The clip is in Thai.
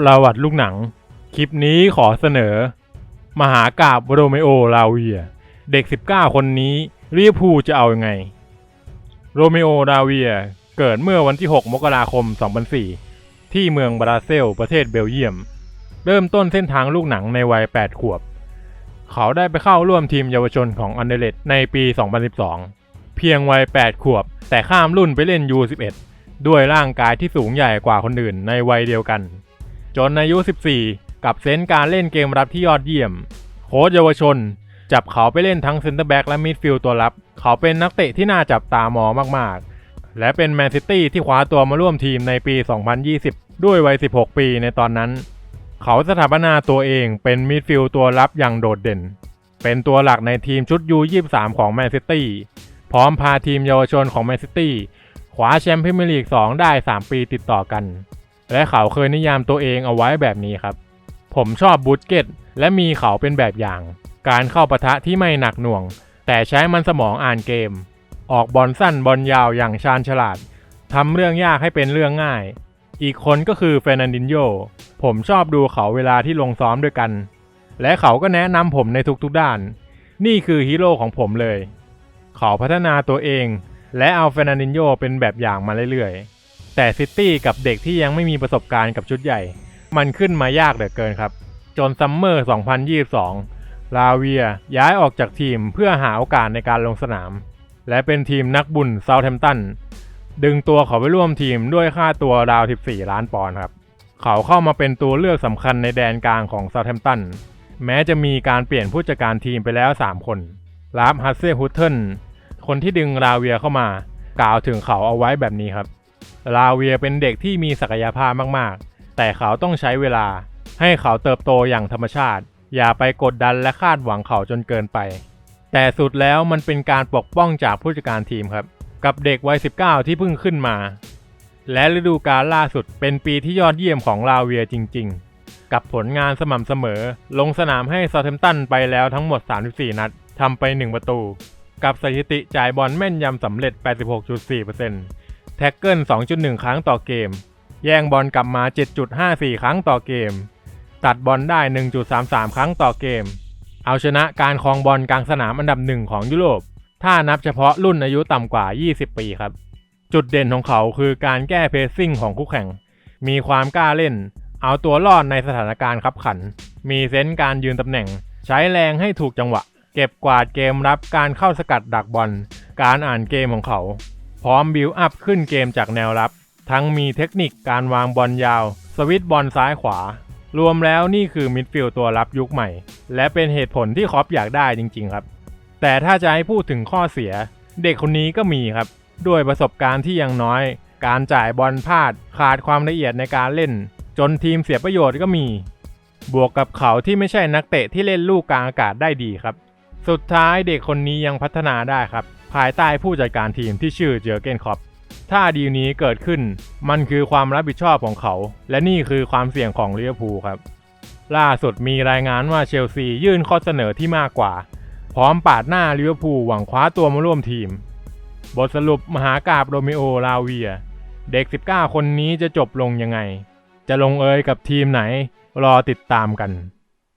ประวัติลูกหนัง คลิปนี้ขอเสนอ มหากาบโรเมโอลาเวีย เด็ก 19 คนนี้ลิเวอร์พูลจะเอาอยัางไง โรเมโอลาเวียเกิดเมื่อวันที่ 6 มกราคม 2004 ที่เมืองบราเซล ประเทศเบลเยียม เริ่มต้นเส้นทางลูกหนังในวัย 8 ขวบ เขาได้ไปเข้าร่วมทีมเยาวชนของอันเดเลตในปี 2012 เพียงวัย 8 ขวบ แต่ข้ามรุ่นไปเล่น U11 ด้วยร่างกายที่สูงใหญ่กว่าคนอื่นในวัยเดียวกัน จนอายุ 14 กับเซนส์การเล่นเกมรับที่ยอดเยี่ยม โค้ชเยาวชน จับเขาไปเล่นทั้งเซนเตอร์แบ็กและมิดฟิลด์ตัวรับ เขาเป็นนักเตะที่น่าจับตามองมากๆ และเป็นแมนซิตี้ที่คว้าตัวมาร่วมทีมในปี 2020 ด้วยวัย 16 ปีในตอนนั้น เขาสถาปนาตัวเองเป็นมิดฟิลด์ตัวรับอย่างโดดเด่น เป็นตัวหลักในทีมชุด U23 ของแมนซิตี้พร้อมพาทีมเยาวชนของแมนซิตี้คว้าแชมป์พรีเมียร์ลีก 2 ได้ 3 ปีติดต่อกัน และเขาเคยนิยามตัวเองเอาไว้แบบนี้ครับ ผมชอบบูตเกตและมีเขาเป็นแบบอย่าง การเข้าปะทะที่ไม่หนักหน่วง แต่ใช้มันสมองอ่านเกม ออกบอลสั้นบอลยาวอย่างชาญฉลาดทำเรื่องยากให้เป็นเรื่องง่าย อีกคนก็คือเฟรนันดินโยผมชอบดูเขาเวลาที่ลงซ้อมด้วยกัน และเขาก็แนะนำผมในทุกๆด้าน นี่คือฮีโร่ของผมเลย เขาพัฒนาตัวเอง และเอาเฟรนันดินโยเป็นแบบอย่างมาเรื่อยๆ แต่ซิตี้กับเด็กที่ยังไม่มีประสบการณ์กับชุดใหญ่ มันขึ้นมายากเหลือเกินครับ จนซัมเมอร์ 2022 ลาเวียย้ายออกจากทีมเพื่อหาโอกาสในการลงสนาม และเป็นทีมนักบุญเซาท์แฮมป์ตันดึงตัวเขาไปร่วมทีมด้วยค่าตัวราว 14 ล้านปอนด์ครับ เขาเข้ามาเป็นตัวเลือกสำคัญในแดนกลางของเซาท์แฮมป์ตันแม้จะมีการเปลี่ยนผู้จัดการทีมไปแล้ว 3 คนลาฟฮัสเซฮุตเทิลคนที่ดึงลาเวียเข้ามากล่าวถึงเขาเอาไว้แบบนี้ครับ ลาเวียเป็นเด็กที่มีศักยภาพมากๆ แต่เขาต้องใช้เวลา ให้เขาเติบโตอย่างธรรมชาติ อย่าไปกดดันและคาดหวังเขาจนเกินไป แต่สุดแล้วมันเป็นการปกป้องจากผู้จัดการทีมครับ กับเด็กวัย 19 ที่เพิ่งขึ้นมา และฤดูกาลล่าสุดเป็นปีที่ยอดเยี่ยมของลาเวียจริง ๆ กับผลงานสม่ำเสมอ ลงสนามให้ซาเทมตันไปแล้วทั้งหมด 34 นัดทำไป 1 ประตู กับสถิติจ่ายบอลแม่นยำสำเร็จ 86.4% แท็กเกิล 2.1 ครั้งต่อเกม แย่งบอลกลับมา 7.54 ครั้งต่อเกม ตัดบอลได้ 1.33 ครั้งต่อเกม เอาชนะการครองบอลกลางสนามอันดับหนึ่งของยุโรป ถ้านับเฉพาะรุ่นอายุต่ำกว่า 20 ปีครับ จุดเด่นของเขาคือการแก้เพรสซิ่งของคู่แข่ง มีความกล้าเล่น เอาตัวรอดในสถานการณ์ขับขัน มีเซนส์การยืนตำแหน่ง ใช้แรงให้ถูกจังหวะ เก็บกวาดเกมรับการเข้าสกัดดักบอล การอ่านเกมของเขา พร้อมบิวอัพขึ้นเกมจากแนวรับ ทั้งมีเทคนิคการวางบอลยาว สวิตบอลซ้ายขวา รวมแล้วนี่คือมิดฟิลด์ตัวรับยุคใหม่ และเป็นเหตุผลที่คอปอยากได้จริงๆครับ แต่ถ้าจะให้พูดถึงข้อเสีย เด็กคนนี้ก็มีครับ ด้วยประสบการณ์ที่ยังน้อย การจ่ายบอลพลาด ขาดความละเอียดในการเล่น จนทีมเสียประโยชน์ก็มี บวกกับเขาที่ไม่ใช่นักเตะที่เล่นลูกกลางอากาศได้ดีครับ สุดท้ายเด็กคนนี้ยังพัฒนาได้ครับ ภายใต้ผู้จัดการทีมที่ชื่อเจอเกนคอปถ้าดีลนี้เกิดขึ้น มันคือความรับผิดชอบของเขา และนี่คือความเสี่ยงของลิเวอร์พูลครับ ล่าสุดมีรายงานว่าเชลซียื่นข้อเสนอที่มากกว่า พร้อมปาดหน้าลิเวอร์พูลหวังคว้าตัวมาร่วมทีม บทสรุปมหากาบโรเมโอลาเวีย เด็ก 19 คนนี้จะจบลงยังไง จะลงเอยกับทีมไหน รอติดตามกัน